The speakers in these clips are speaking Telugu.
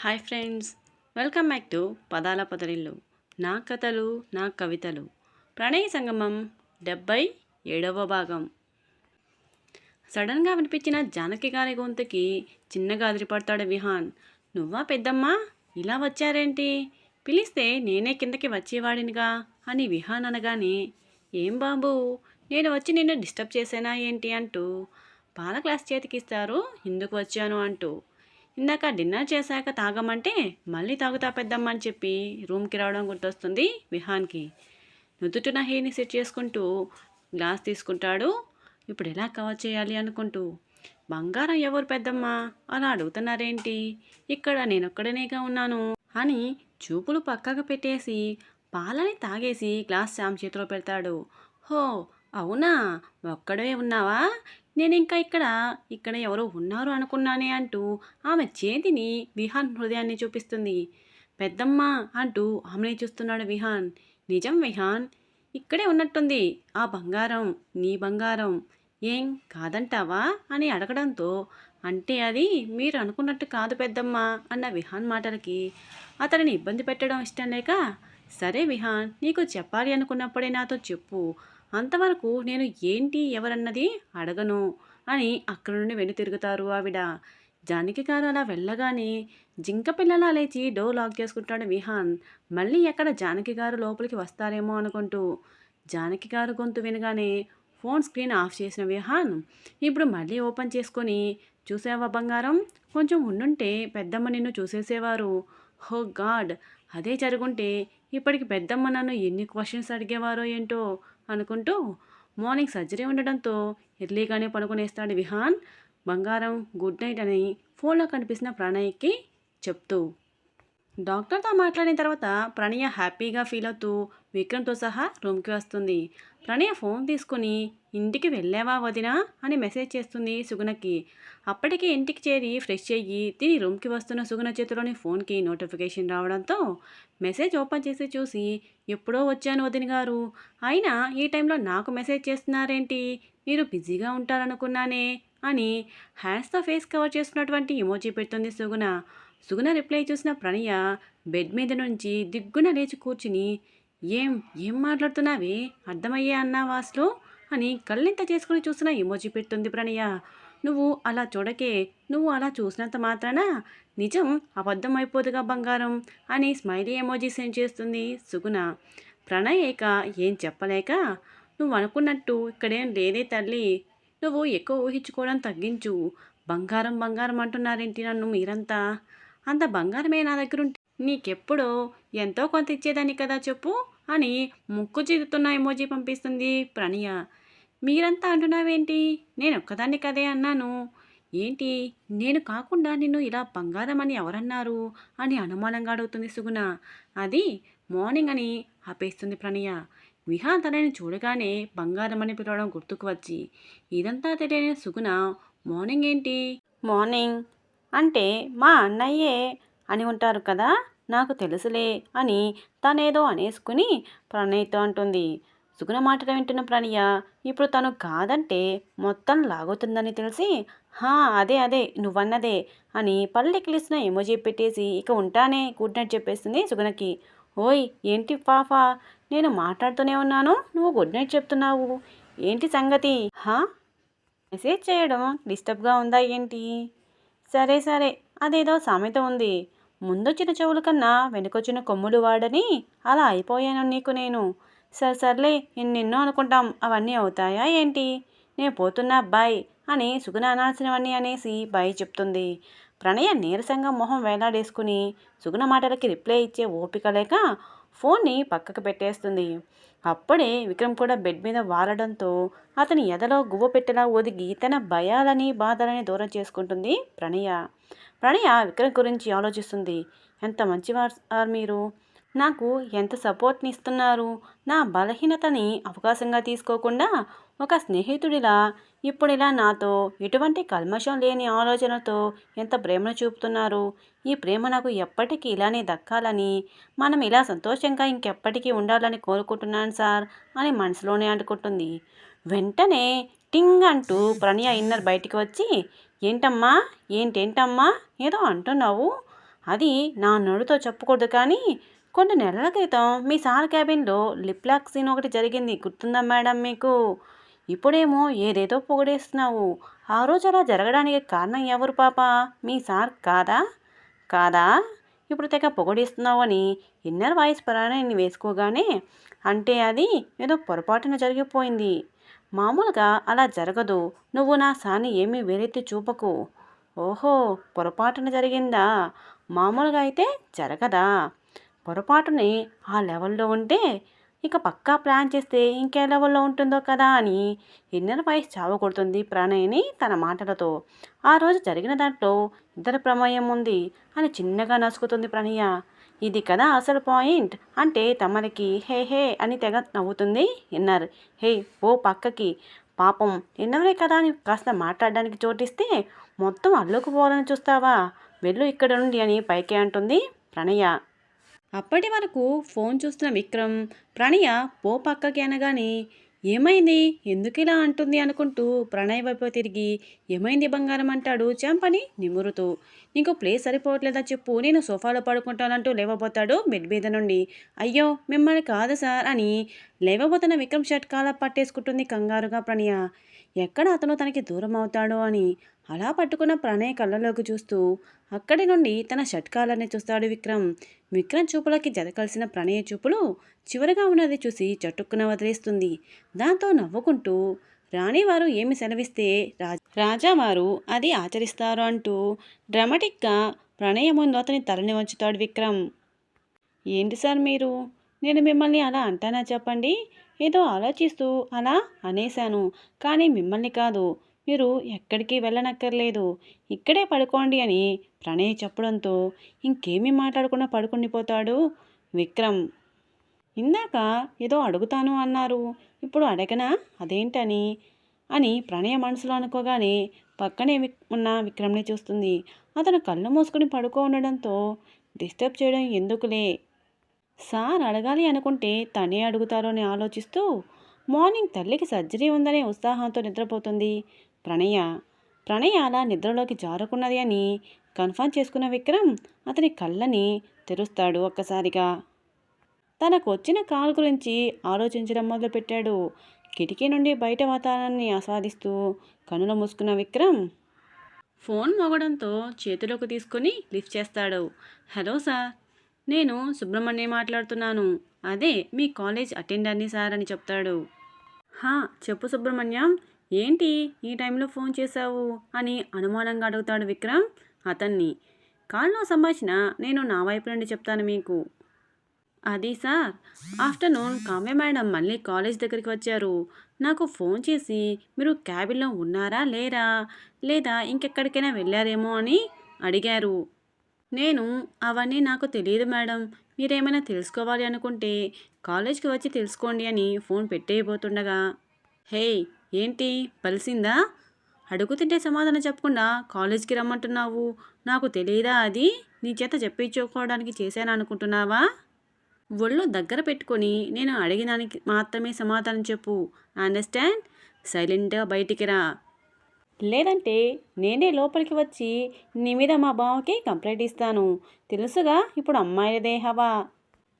Hi friends welcome back to పదాల పదరిల్లు. నా కథలు నా కవితలు. ప్రణయ సంగమం డెబ్బై ఏడవ భాగం. సడన్గా వినిపించిన జానకి గారి గొంతుకి చిన్నగా అదిరిపడతాడు విహాన్. నువ్వా పెద్దమ్మా? ఇలా వచ్చారేంటి? పిలిస్తే నేనే కిందకి వచ్చేవాడినిగా అని విహాన్ అనగానే ఏం బాబు నేను వచ్చి నిన్ను డిస్టర్బ్ చేసానా ఏంటి? అంటూ పాల గ్లాస్ చేతికిస్తారు ఎందుకు వచ్చాను? అంటూ ఇందాక డిన్నర్ చేశాక తాగమంటే మళ్ళీ తాగుతా పెద్దమ్మ అని చెప్పి రూమ్కి రావడం గుర్తొస్తుంది విహాన్కి. నుదుటిన హేని సెట్ చేసుకుంటూ గ్లాస్ తీసుకుంటాడు. ఇప్పుడు ఎలా కవర్ చేయాలి అనుకుంటూ. బంగారం ఎవరు పెద్దమ్మ? అలా అడుగుతున్నారేంటి? ఇక్కడ నేనొక్కడనేగా ఉన్నాను అని చూపులు పక్కకు పెట్టేసి పాలని తాగేసి గ్లాస్ శామ్ చేతిలో పెడతాడు. హో అవునా? ఒక్కడే ఉన్నావా? నేను ఇంకా ఇక్కడ ఇక్కడ ఎవరో ఉన్నారు అనుకున్నానే అంటూ ఆమె చేతిని విహాన్ హృదయాన్ని చూపిస్తుంది. పెద్దమ్మ అంటూ ఆమెని చూస్తున్నాడు విహాన్. నిజం విహాన్? ఇక్కడే ఉన్నట్టుంది. ఆ బంగారం నీ బంగారం. ఏం కాదంటావా? అని అడగడంతో అంటే అది మీరు అనుకున్నట్టు కాదు పెద్దమ్మ అన్న విహాన్ మాటలకి. అతనిని ఇబ్బంది పెట్టడం ఇష్టం లేక సరే విహాన్ నీకు చెప్పాలి అనుకున్నప్పుడే నాతో చెప్పు. అంతవరకు నేను ఏంటి ఎవరన్నది అడగను అని అక్కడి నుండి వెను తిరుగుతారు ఆవిడ. జానకి గారు అలా వెళ్ళగానే జింక పిల్లలా లేచి డోర్ లాక్ చేసుకుంటాడు విహాన్. మళ్ళీ ఎక్కడ జానకి గారు లోపలికి వస్తారేమో అనుకుంటూ. జానకి గారు గొంతు వినగానే ఫోన్ స్క్రీన్ ఆఫ్ చేసిన విహాన్. ఇప్పుడు మళ్ళీ ఓపెన్ చేసుకొని చూసావా బంగారం? కొంచెం ఉండుంటే పెద్దమ్మ నిన్ను చూసేసేవారు. హో గాడ్! అదే జరుగుంటే ఇప్పటికి పెద్దమ్మ నన్ను ఎన్ని క్వశ్చన్స్ అడిగేవారో ఏంటో అనుకుంటూ మార్నింగ్ సర్జరీ ఉండడంతో ఎర్లీగానే పడుకునేస్తాడు విహాన్ బంగారం గుడ్ నైట్ అని ఫోన్లో కనిపిస్తున్న ప్రణయ్కి చెప్తూ. డాక్టర్తో మాట్లాడిన తర్వాత ప్రణయ హ్యాపీగా ఫీల్ అవుతూ విక్రమ్తో సహా రూమ్కి వస్తుంది. ప్రణయ ఫోన్ తీసుకుని ఇంటికి వెళ్ళావా వదినా? అని మెసేజ్ చేస్తుంది సుగుణకి. అప్పటికే ఇంటికి చేరి ఫ్రెష్ అయ్యి తిని రూమ్కి వస్తున్న సుగుణ చేతిలోని ఫోన్కి నోటిఫికేషన్ రావడంతో మెసేజ్ ఓపెన్ చేసి చూసి ఎప్పుడో వచ్చాను వదిన గారు. అయినా ఈ టైంలో నాకు మెసేజ్ చేస్తున్నారేంటి? మీరు బిజీగా ఉంటారనుకున్నానే? అని హ్యాండ్స్తో ఫేస్ కవర్ చేస్తున్నటువంటి ఇమోజీ పెడుతుంది సుగుణ. సుగుణ రిప్లై చూసిన ప్రణయ బెడ్ మీద నుంచి దిగ్గున లేచి కూర్చుని ఏం ఏం మాట్లాడుతున్నావే? అర్థమయ్యే అన్నావా అసలు అని కళ్ళింత చేసుకుని చూసిన ఇమోజీ పెడుతుంది ప్రణయ. నువ్వు అలా చూడకే నువ్వు అలా చూసినంత మాత్రాన? నిజం అబద్ధం అయిపోదుగా బంగారం అని స్మైలీ ఎమోజీ సెండ్ చేస్తుంది సుగుణ. ప్రణయ్ ఇక ఏం చెప్పలేక నువ్వు అనుకున్నట్టు ఇక్కడేం లేదే తల్లి. నువ్వు ఎక్కువ ఊహించుకోవడం తగ్గించు. బంగారం బంగారం అంటున్నారేంటి నన్ను మీరంతా? అంత బంగారమే నా దగ్గర ఉంటే నీకెప్పుడో ఎంతో కొంత ఇచ్చేదాన్ని కదా చెప్పు అని ముక్కు చిదుతున్న ఎమోజీ పంపిస్తుంది ప్రణయ. మీరంతా అంటున్నావేంటి? నేను ఒక్కదాన్ని కదే అన్నాను. ఏంటి? నేను కాకుండా నిన్ను ఇలా బంగారం అని ఎవరన్నారు? అని అనుమానంగా అడుగుతుంది సుగుణ. అది మార్నింగ్ అని ఆపేస్తుంది ప్రణయ. విహాన్ తనని చూడగానే బంగారం అని పిలవడం గుర్తుకు వచ్చి. ఇదంతా తెలియని సుగుణ మార్నింగ్ ఏంటి? మార్నింగ్ అంటే మా అన్నయ్యే అని ఉంటారు కదా? నాకు తెలుసులే అని తనేదో అనేసుకుని ప్రణయ్తో అంటుంది. సుగుణ మాటలు వింటున్న ప్రణయ ఇప్పుడు తను కాదంటే మొత్తం లాగుతుందని తెలిసి హా అదే అదే నువ్వన్నదే అని పల్లెకిలిసిన ఎమోజీ పెట్టేసి ఇక ఉంటానే గుడ్ నైట్ చెప్పేస్తుంది సుగుణకి. ఓయ్ ఏంటి పాపా నేను మాట్లాడుతూనే ఉన్నాను నువ్వు గుడ్ నైట్ చెప్తున్నావు. ఏంటి సంగతి? హా? మెసేజ్ చేయడం డిస్టర్బ్గా ఉందా ఏంటి? సరే సరే అదేదో సామెత ఉంది. ముందొచ్చిన చెవుల కన్నా వెనుకొచ్చిన కొమ్ములు వాడని అలా అయిపోయాను నీకు నేను. సరే సర్లే ఎన్నెన్నో అనుకుంటాం అవన్నీ అవుతాయా ఏంటి? నేను పోతున్నా బాయ్ అని సుగుణ అనాల్సినవన్నీ అనేసి బాయ్ చెప్తుంది. ప్రణయ నీరసంగా మొహం వేలాడేసుకుని సుగుణ మాటలకి రిప్లై ఇచ్చే ఓపిక లేక ఫోన్ని పక్కకు పెట్టేస్తుంది. అప్పుడే విక్రమ్ కూడా బెడ్ మీద వాలడంతో అతని ఎదలో గువ్వ పెట్టెలా ఒదిగి తన భయాలని బాధలని దూరం చేసుకుంటుంది ప్రణయ. ప్రణయ విక్రమ్ గురించి ఆలోచిస్తుంది. ఎంత మంచివారు మీరు? నాకు ఎంత సపోర్ట్ని ఇస్తున్నారు? నా బలహీనతని అవకాశంగా తీసుకోకుండా ఒక స్నేహితుడిలా ఇప్పుడు ఇలా నాతో ఎటువంటి కల్మషం లేని ఆలోచనతో ఎంత ప్రేమను చూపుతున్నారు? ఈ ప్రేమ నాకు ఎప్పటికీ ఇలానే దక్కాలని మనం ఇలా సంతోషంగా ఇంకెప్పటికీ ఉండాలని కోరుకుంటున్నాను సార్ అని మనసులోనే అనుకుంటుంది వెంటనే టింగ్ అంటూ ప్రణయ ఇన్నర్ బయటికి వచ్చి ఏంటమ్మా? ఏంటేంటమ్మా? ఏదో అంటున్నావు. అది నా నడుతో చెప్పకూడదు కానీ కొన్ని నెలల క్రితం మీ సార్ క్యాబిన్లో లిప్ సీన్ ఒకటి జరిగింది. గుర్తుందా మేడం మీకు? ఇప్పుడేమో ఏదేదో పొగడేస్తున్నావు. ఆ రోజు అలా జరగడానికి కారణం ఎవరు పాప? మీ సార్ కాదా? కాదా? ఇప్పుడు తెగ పొగడిస్తున్నావు అని ఇన్నర్ వాయిస్ ప్రాణాన్ని వేసుకోగానే అంటే అది ఏదో పొరపాటున జరిగిపోయింది. మామూలుగా అలా జరగదు. నువ్వు నా సాని ఏమీ వేరెత్తి చూపకు. ఓహో పొరపాటున జరిగిందా? మామూలుగా అయితే జరగదా? పొరపాటుని ఆ లెవెల్లో ఉంటే ఇక పక్కా ప్లాన్ చేస్తే ఇంకే లెవెల్లో ఉంటుందో కదా అని ఇన్నర్ వాయిస్ చావకొడుతుంది ప్రణయని తన మాటలతో. ఆ రోజు జరిగిన దాంట్లో ఇద్దరి ప్రమేయం ఉంది అని చిన్నగా నసుకుతుంది ప్రణయ ఇది కదా అసలు పాయింట్. అంటే తమరికి హే హే అని తెగ నవ్వుతుంది ఇన్నర్ హే ఓ పక్కకి. పాపం ఇన్నవరే కదా అని కాస్త మాట్లాడడానికి చోటిస్తే మొత్తం అల్లుకుపోవాలని చూస్తావా? వెళ్ళు ఇక్కడ నుండి అని పైకే అంటుంది ప్రణయ. అప్పటి వరకు ఫోన్ చూస్తున్న విక్రమ్ ప్రణయ పో పక్కకి అనగానే ఏమైంది? ఎందుకు ఇలా అంటుంది అనుకుంటూ ప్రణయ్ వైపు తిరిగి ఏమైంది బంగారం అంటాడు చంపని నిమురుతూ. నీకు ప్లేస్ సరిపోవట్లేదా చెప్పు నేను సోఫాలో పడుకుంటానంటూ లేవబోతాడు బెడ్ మీద నుండి. అయ్యో మిమ్మల్ని కాదు సార్ అని లేవబోతున్న విక్రమ్ షర్ట్ కాల పట్టేసుకుంటుంది కంగారుగా ప్రణయ. ఎక్కడ అతను తనకి దూరం అవుతాడో అని. అలా పట్టుకున్న ప్రణయ్ కళ్ళలోకి చూస్తూ అక్కడి నుండి తన షట్కాలని చూస్తాడు విక్రమ్. విక్రమ్ చూపులకి జతకలిసిన ప్రణయ చూపులు చివరిగా ఉన్నది చూసి చట్టుక్కున వదిలేస్తుంది. దాంతో నవ్వుకుంటూ రాణివారు ఏమి సెలవిస్తే రాజ రాజావారు అది ఆచరిస్తారు అంటూ డ్రామాటిక్గా ప్రణయ ముందు అతని తలని వంచుతాడు విక్రమ్. ఏంటి సార్ మీరు? నేను మిమ్మల్ని అలా అంటానా చెప్పండి? ఏదో ఆలోచిస్తూ అలా అనేశాను. కానీ మిమ్మల్ని కాదు. మీరు ఎక్కడికి వెళ్ళనక్కర్లేదు. ఇక్కడే పడుకోండి అని ప్రణయ్ చెప్పడంతో ఇంకేమీ మాట్లాడకుండా పడుకుండిపోతాడు విక్రమ్. ఇందాక ఏదో అడుగుతాను అన్నారు. ఇప్పుడు అడగనా? అదేంటని? అని ప్రణయ మనసులో అనుకోగానే పక్కనే ఉన్న విక్రమ్ని చూస్తుంది. అతను కళ్ళు మూసుకుని పడుకో ఉండడంతో డిస్టర్బ్ చేయడం ఎందుకులే? సార్ అడగాలి అనుకుంటే తనే అడుగుతారో అని ఆలోచిస్తూ మార్నింగ్ తల్లికి సర్జరీ ఉందనే ఉత్సాహంతో నిద్రపోతుంది. ప్రణయ ప్రణయ అలా నిద్రలోకి జారుకున్నది అని కన్ఫర్మ్ చేసుకున్న విక్రమ్ అతని కళ్ళని తెరుస్తాడు ఒక్కసారిగా. తనకు వచ్చిన కాల్ గురించి ఆలోచించడం మొదలుపెట్టాడు. కిటికీ నుండి బయట వాతావరణాన్ని ఆస్వాదిస్తూ కనులు మూసుకున్న విక్రమ్ ఫోన్ మోగడంతో చేతిలోకి తీసుకొని లిఫ్ట్ చేస్తాడు. హలో సార్ నేను సుబ్రహ్మణ్య మాట్లాడుతున్నాను. అదే మీ కాలేజ్ అటెండర్ని సార్ అని చెప్తాడు. హా చెప్పు సుబ్రహ్మణ్యం ఏంటి ఈ టైంలో ఫోన్ చేశావు? అని అనుమానంగా అడుగుతాడు విక్రమ్. అతన్ని కాల్లో సంభాషణ నేను నా వైపు నుండి చెప్తాను మీకు. అది సార్. ఆఫ్టర్నూన్ కావ్య మేడం మళ్ళీ కాలేజ్ దగ్గరికి వచ్చారు. నాకు ఫోన్ చేసి మీరు క్యాబిన్లో ఉన్నారా లేరా? లేదా ఇంకెక్కడికైనా వెళ్ళారేమో అని అడిగారు. నేను అవన్నీ నాకు తెలియదు మేడం. మీరేమైనా తెలుసుకోవాలి అనుకుంటే కాలేజ్కి వచ్చి తెలుసుకోండి అని ఫోన్ పెట్టేయబోతుండగా హే ఏంటి? పలిసిందా? అడుగుతుంటే సమాధానం చెప్పకుండా కాలేజ్కి రమ్మంటున్నావు. నాకు తెలియదా అది? నీ చేత చెప్పించుకోవడానికి చేశాను అనుకుంటున్నావా? ఒళ్ళు దగ్గర పెట్టుకొని నేను అడిగినానికి మాత్రమే సమాధానం చెప్పు. అండర్స్టాండ్? సైలెంట్గా బయటికి రా. లేదంటే నేనే లోపలికి వచ్చి నీ మీద మా బావకి కంప్లైంట్ ఇస్తాను. తెలుసుగా ఇప్పుడు అమ్మాయిలదే హవా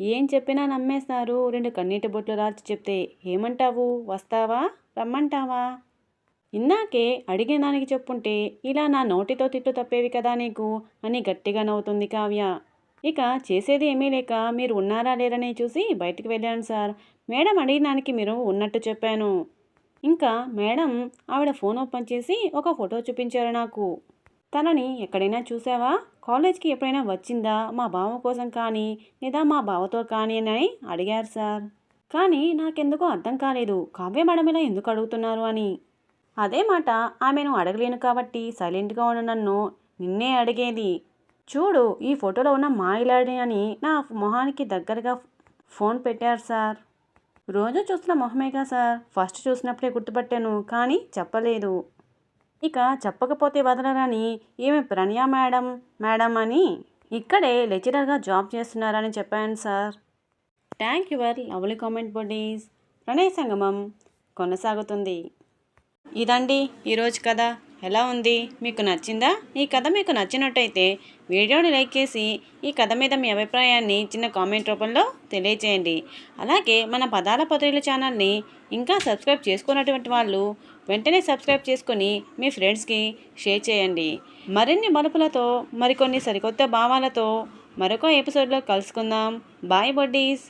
ఏం చెప్పినా నమ్మేస్తారు. రెండు కన్నీటి బొట్లు రాల్చి చెప్తే ఏమంటావు? వస్తావా? రమ్మంటావా? ఇందాకే అడిగే దానికి చెప్పుంటే ఇలా నా నోటితో తిట్టు తప్పేవి కదా నీకు? అని గట్టిగా నవ్వుతుంది కావ్య. ఇక చేసేది ఏమీ లేక మీరు ఉన్నారా లేరని చూసి బయటికి వెళ్ళాను సార్. మేడం అడిగినానికి మీరు ఉన్నట్టు చెప్పాను. ఇంకా మేడం ఆవిడ ఫోన్ ఓపెన్ చేసి ఒక ఫోటో చూపించారు నాకు. తనని ఎక్కడైనా చూసావా? కాలేజ్కి ఎప్పుడైనా వచ్చిందా? మా బావ కోసం కానీ లేదా మా బావతో కానీ అని అడిగారు సార్. కానీ నాకెందుకో అర్థం కాలేదు. కావ్య మేడం ఇలా ఎందుకు అడుగుతున్నారు అని. అదే మాట ఆమెను అడగలేను కాబట్టి సైలెంట్గా ఉన్న నన్ను. నిన్నే అడిగేది. చూడు ఈ ఫోటోలో ఉన్న మాయిలాడి అని నా మొహానికి దగ్గరగా ఫోన్ పెట్టారు సార్. రోజు చూస్తున్న మొహమేగా సార్. ఫస్ట్ చూసినప్పుడే గుర్తుపట్టాను కానీ చెప్పలేదు. ఇక చెప్పకపోతే వదలరని ఈమె ప్రణయ మేడం మేడం అని. ఇక్కడే లెక్చరర్గా జాబ్ చేస్తున్నారని చెప్పాను sir. Thank your lovely comment buddies ప్రణయ సంగమం కొనసాగుతుంది. ఇదండి ఈరోజు కథ. ఎలా ఉంది? మీకు నచ్చిందా? ఈ కథ మీకు నచ్చినట్టయితే వీడియోని లైక్ చేసి ఈ కథ మీద మీ అభిప్రాయాన్ని చిన్న కామెంట్ రూపంలో తెలియచేయండి. అలాగే మన పదాల పత్రికల ఛానల్ని ఇంకా సబ్స్క్రైబ్ చేసుకున్నటువంటి వాళ్ళు వెంటనే సబ్స్క్రైబ్ చేసుకొని మీ ఫ్రెండ్స్కి షేర్ చేయండి. మరిన్ని మలుపులతో మరికొన్ని సరికొత్త భావాలతో మరొక ఎపిసోడ్లో కలుసుకుందాం. Bye buddies